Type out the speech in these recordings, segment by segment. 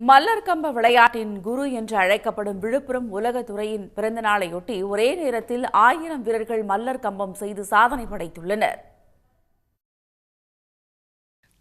மல்லர் கம்ப விளையாட்டின் குரு என்று அழைக்கப்படும் விழுப்புரம் உலகத்துறையின் பிறந்தநாளையொட்டி ஒரே நேரத்தில் ஆயிரம் வீரர்கள் மல்லர் கம்பம் செய்து சாதனை படைத்துள்ளனர்.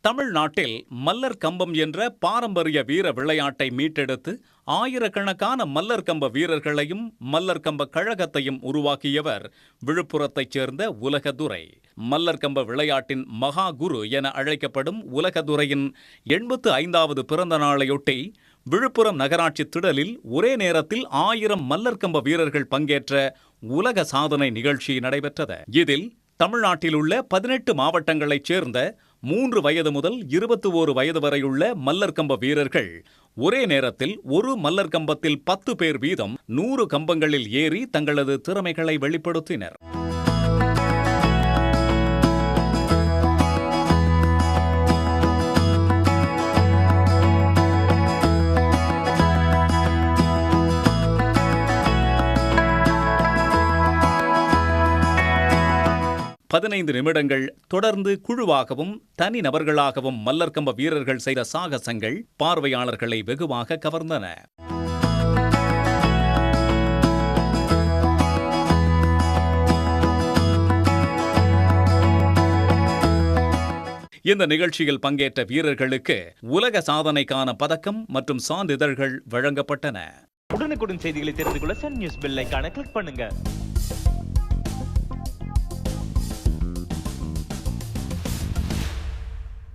தமிழ்நாட்டில் மல்லர் கம்பம் என்ற பாரம்பரிய வீர விளையாட்டை மீட்டெடுத்து ஆயிரக்கணக்கான மல்லர் கம்ப வீரர்களையும் மல்லர் கம்ப கழகத்தையும் உருவாக்கியவர் விழுப்புரத்தைச் சேர்ந்த உலகதுரை. மல்லர் கம்ப விளையாட்டின் மகா குரு என அழைக்கப்படும் உலகதுரையின் எண்பத்து ஐந்தாவது பிறந்த நாளையொட்டி விழுப்புரம் நகராட்சி திடலில் ஒரே நேரத்தில் ஆயிரம் மல்லர் கம்ப வீரர்கள் பங்கேற்ற உலக சாதனை நிகழ்ச்சி நடைபெற்றது. இதில் தமிழ்நாட்டில் உள்ள பதினெட்டு மாவட்டங்களைச் சேர்ந்த மூன்று வயது முதல் இருபத்தி ஓரு வயது வரையுள்ள மல்லர்கம்ப வீரர்கள். ஒரே நேரத்தில் ஒரு மல்லர் கம்பத்தில் பத்து பேர் வீதம் நூறு கம்பங்களில் ஏறி தங்களது திறமைகளை வெளிப்படுத்தினர். பதினைந்து நிமிடங்கள் தொடர்ந்து குழுவாகவும் தனி நபர்களாகவும் மல்லர்கம்ப வீரர்கள் செய்த சாகசங்கள் பார்வையாளர்களை வெகுவாக கவர்ந்தன. இந்த நிகழ்ச்சியில் பங்கேற்ற வீரர்களுக்கு உலக சாதனைக்கான பதக்கம் மற்றும் சான்றிதழ்கள் வழங்கப்பட்டன. உடனுக்குடன் செய்திகளை தெரிந்து கொள்ள சன் நியூஸ் பெல் கிளிக் பண்ணுங்க.